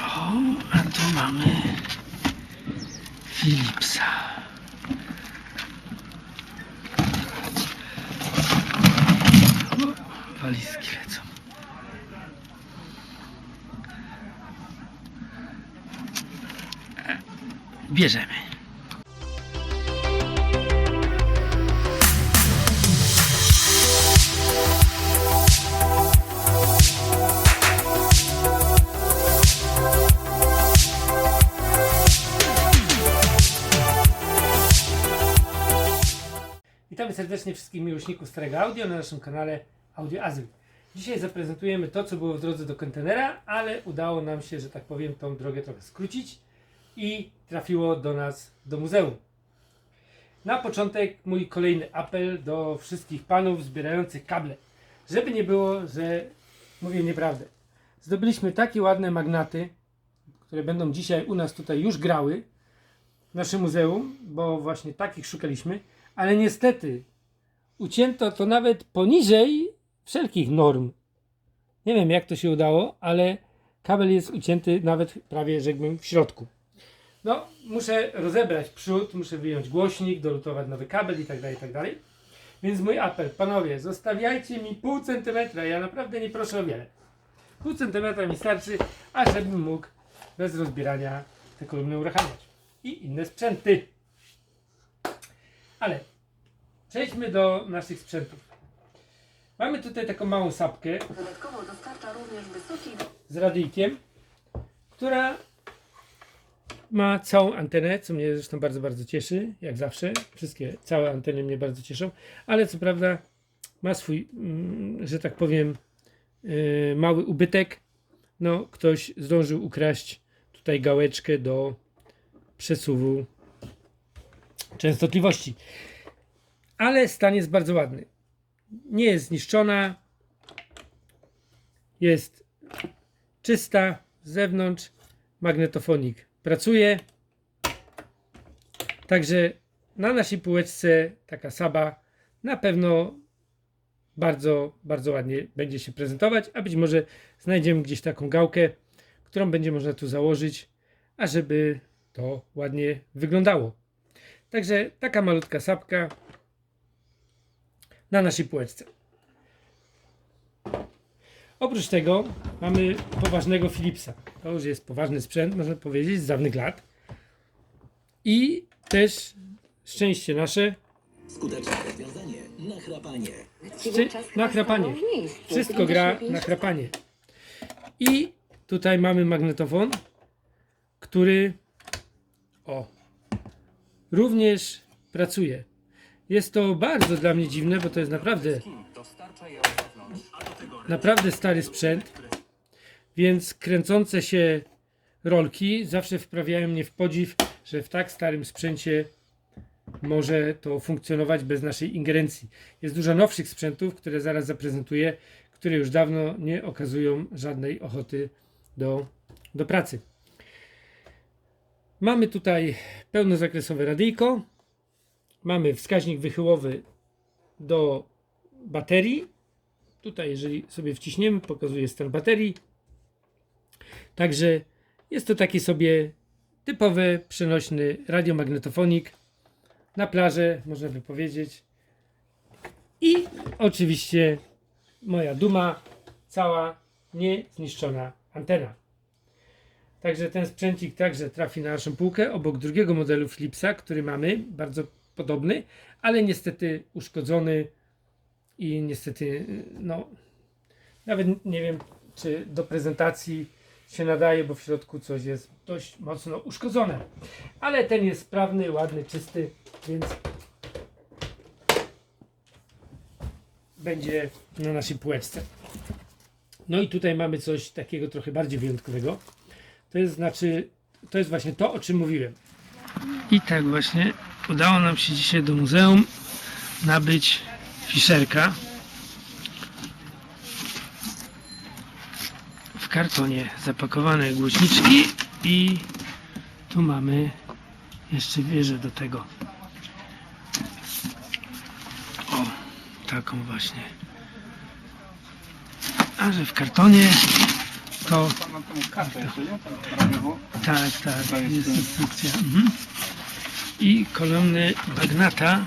O, a tu mamy Philipsa. O, walizki lecą. Bierzemy. Serdecznie wszystkich miłośników starego audio na naszym kanale Audio Azyl. Dzisiaj zaprezentujemy to, co było w drodze do kontenera, ale udało nam się, że tak powiem, tą drogę trochę skrócić i trafiło do nas do muzeum. Na początek mój kolejny apel do wszystkich panów zbierających kable. Żeby nie było, że mówię nieprawdę. Zdobyliśmy takie ładne magnaty, które będą dzisiaj u nas tutaj już grały w naszym muzeum, bo właśnie takich szukaliśmy, ale niestety ucięto to nawet poniżej wszelkich norm. Nie wiem jak to się udało, ale kabel jest ucięty nawet prawie rzekłbym w środku. No, muszę rozebrać przód, muszę wyjąć głośnik, dolutować nowy kabel i tak dalej, i tak dalej. Więc mój apel, panowie, zostawiajcie mi pół centymetra, ja naprawdę nie proszę o wiele. Pół centymetra mi starczy, ażebym mógł bez rozbierania te kolumny uruchamiać. I inne sprzęty. Ale przejdźmy do naszych sprzętów. Mamy tutaj taką małą sapkę Dodatkowo dostarcza również wysoki z radyjkiem, która ma całą antenę, co mnie zresztą bardzo, bardzo cieszy, jak zawsze. Wszystkie, całe anteny mnie bardzo cieszą, ale co prawda ma swój, mm, że tak powiem, yy, mały ubytek. No, ktoś zdążył ukraść tutaj gałeczkę do przesuwu częstotliwości. Ale stan jest bardzo ładny. Nie jest zniszczona. Jest czysta z zewnątrz. Magnetofonik pracuje. Także na naszej półeczce taka Saba na pewno bardzo, bardzo ładnie będzie się prezentować, a być może znajdziemy gdzieś taką gałkę, którą będzie można tu założyć, ażeby to ładnie wyglądało. Także taka malutka sapka na naszej półeczce. Oprócz tego mamy poważnego Philipsa. To już jest poważny sprzęt, można powiedzieć, z dawnych lat. I też szczęście nasze, Skuteczne rozwiązanie na chrapanie. Wszy- na chrapanie. Wszystko gra na chrapanie. I tutaj mamy magnetofon, który o, również pracuje. Jest to bardzo dla mnie dziwne, bo to jest naprawdę naprawdę stary sprzęt, więc kręcące się rolki zawsze wprawiają mnie w podziw, że w tak starym sprzęcie może to funkcjonować bez naszej ingerencji. Jest dużo nowszych sprzętów, które zaraz zaprezentuję, które już dawno nie okazują żadnej ochoty do, do pracy. Mamy tutaj pełnozakresowe radyjko. Mamy wskaźnik wychyłowy do baterii. Tutaj, jeżeli sobie wciśniemy, pokazuje stan baterii. Także jest to taki sobie typowy, przenośny radiomagnetofonik na plażę, można by powiedzieć. I oczywiście moja duma, cała niezniszczona antena. Także ten sprzęcik także trafi na naszą półkę obok drugiego modelu Philipsa, który mamy, bardzo podobny, ale niestety uszkodzony i niestety, no, nawet nie wiem, czy do prezentacji się nadaje, bo w środku coś jest dość mocno uszkodzone. Ale ten jest sprawny, ładny, czysty, więc będzie na naszej półeczce. No i tutaj mamy coś takiego trochę bardziej wyjątkowego. To jest znaczy, to jest właśnie to, o czym mówiłem. I tak właśnie udało nam się dzisiaj do muzeum nabyć fiszerka w kartonie zapakowane głośniczki i tu mamy jeszcze wieżę do tego. O, taką właśnie. A że w kartonie To, tak, tak, jest, instrukcja. Mhm. I kolumny bagnata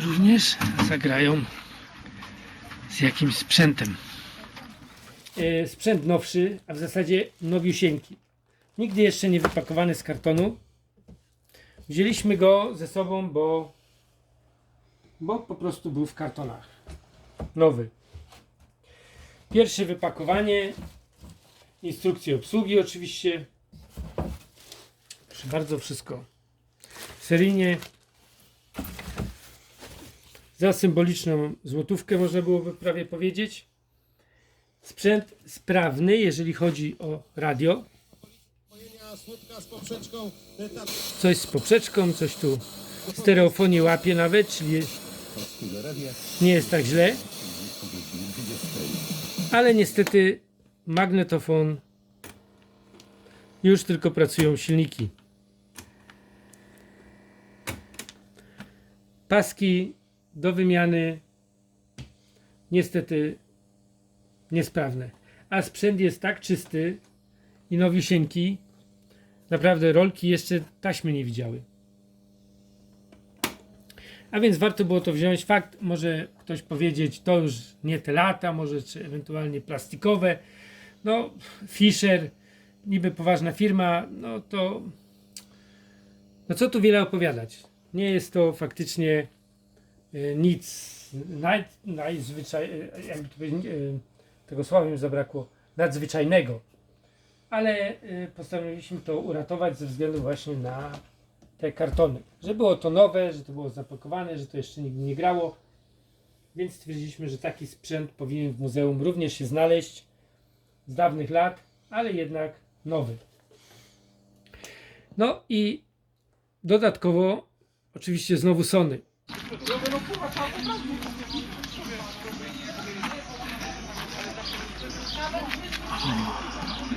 również zagrają z jakimś sprzętem. e, sprzęt nowszy, a w zasadzie nowiusieńki. Nigdy jeszcze nie wypakowany z kartonu. Wzięliśmy go ze sobą, bo, bo po prostu był w kartonach. Nowy. Pierwsze wypakowanie. Instrukcje obsługi oczywiście. Proszę bardzo, wszystko seryjnie. Za symboliczną złotówkę można byłoby prawie powiedzieć. Sprzęt sprawny, jeżeli chodzi o radio. Coś z poprzeczką, coś tu stereofonię łapie nawet, czyli nie jest tak źle. Ale niestety magnetofon już tylko pracują silniki. Paski do wymiany niestety niesprawne. A sprzęt jest tak czysty i nowisieńki, Naprawdę rolki jeszcze taśmy nie widziały. A więc warto było to wziąć. Fakt, może ktoś powiedzieć, to już nie te lata, może czy ewentualnie plastikowe. No, Fischer, niby poważna firma, no to. No co tu wiele opowiadać? Nie jest to faktycznie e, nic naj, najzwyczaj, e, e, tego słowa mi zabrakło, nadzwyczajnego ale postanowiliśmy to uratować ze względu właśnie na te kartony. Że było to nowe, że to było zapakowane, że to jeszcze nigdy nie grało. Więc stwierdziliśmy, że taki sprzęt powinien w muzeum również się znaleźć z dawnych lat, ale jednak nowy. No i dodatkowo oczywiście znowu Sony.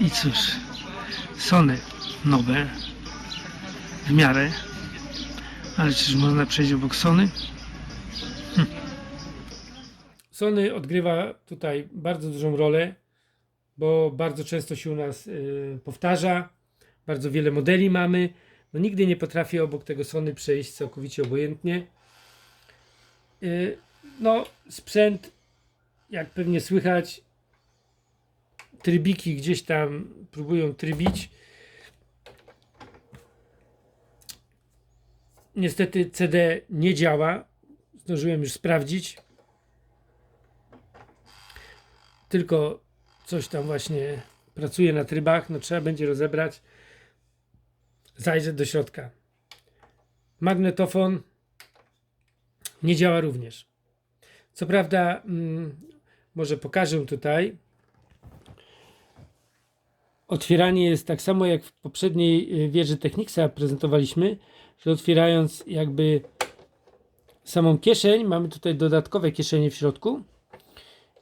I cóż, Sony nowe, w miarę, ale czyż można przejść obok Sony? Sony odgrywa tutaj bardzo dużą rolę, bo bardzo często się u nas y, powtarza. Bardzo wiele modeli mamy. No, nigdy nie potrafię obok tego Sony przejść całkowicie obojętnie. Y, no, sprzęt, jak pewnie słychać, trybiki gdzieś tam próbują trybić. Niestety CD nie działa. Zdążyłem już sprawdzić. tylko coś tam właśnie pracuje na trybach, no trzeba będzie rozebrać, zajrzeć do środka. Magnetofon nie działa również. Co prawda, mm, może pokażę tutaj. Otwieranie jest tak samo jak w poprzedniej y, wieży Technicsa prezentowaliśmy, że otwierając jakby samą kieszeń, mamy tutaj dodatkowe kieszenie w środku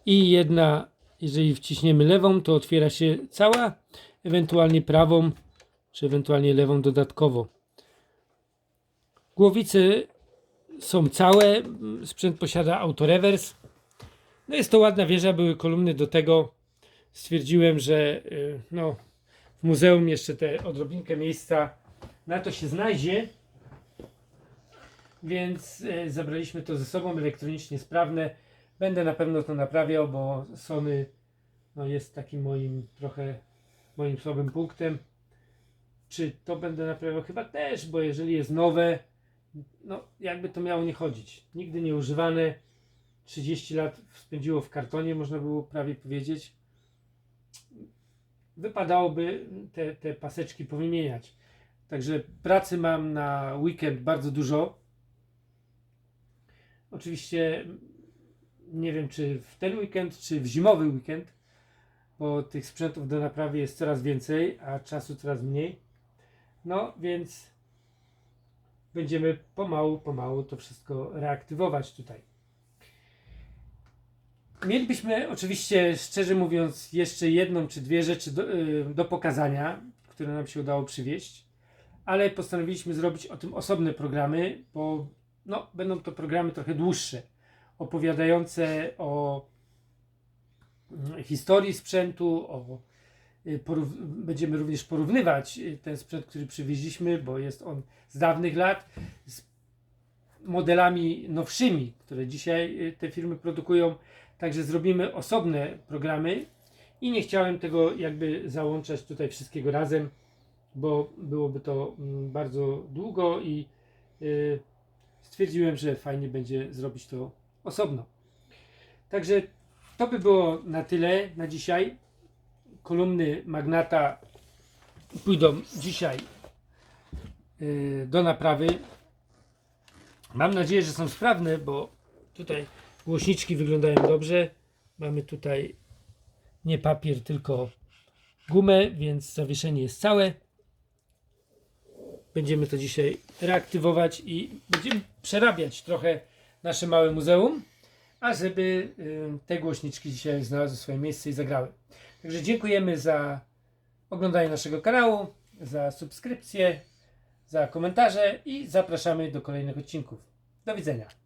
i jedna, jeżeli wciśniemy lewą, to otwiera się cała, ewentualnie prawą, czy ewentualnie lewą dodatkowo. Głowice są całe, sprzęt posiada autorewers. No jest to ładna wieża, były kolumny do tego. Stwierdziłem, że y, no, w muzeum jeszcze te odrobinkę miejsca na to się znajdzie. Więc y, zabraliśmy to ze sobą, elektronicznie sprawne. Będę na pewno to naprawiał, bo Sony no, jest takim moim trochę moim słabym punktem. Czy to będę naprawiał? Chyba też, bo jeżeli jest nowe, no jakby to miało nie chodzić. Nigdy nie używane. 30 lat spędziło w kartonie, można było prawie powiedzieć. Wypadałoby te, te paseczki powymieniać. Także pracy mam na weekend bardzo dużo. Oczywiście nie wiem czy w ten weekend, czy w zimowy weekend, bo tych sprzętów do naprawy jest coraz więcej, a czasu coraz mniej. No więc będziemy pomału, pomału to wszystko reaktywować tutaj. Mielibyśmy oczywiście, szczerze mówiąc, jeszcze jedną czy dwie rzeczy do, y, do pokazania, które nam się udało przywieźć, ale postanowiliśmy zrobić o tym osobne programy, bo no, będą to programy trochę dłuższe opowiadające o mm, historii sprzętu, o, będziemy również porównywać y, ten sprzęt, który przywieźliśmy, bo jest on z dawnych lat, z modelami nowszymi, które dzisiaj y, te firmy produkują. Także zrobimy osobne programy i nie chciałem tego jakby załączać tutaj wszystkiego razem, bo byłoby to mm, bardzo długo i y, stwierdziłem, że fajnie będzie zrobić to osobno. Także to by było na tyle na dzisiaj. Kolumny magnata pójdą dzisiaj y, do naprawy. Mam nadzieję, że są sprawne, bo tutaj głośniczki wyglądają dobrze. Mamy tutaj nie papier, tylko gumę, więc zawieszenie jest całe. Będziemy to dzisiaj reaktywować i będziemy przerabiać trochę nasze małe muzeum, a żeby y, te głośniczki dzisiaj znalazły swoje miejsce i zagrały. Także dziękujemy za oglądanie naszego kanału, za subskrypcję, za komentarze i zapraszamy do kolejnych odcinków. Do widzenia.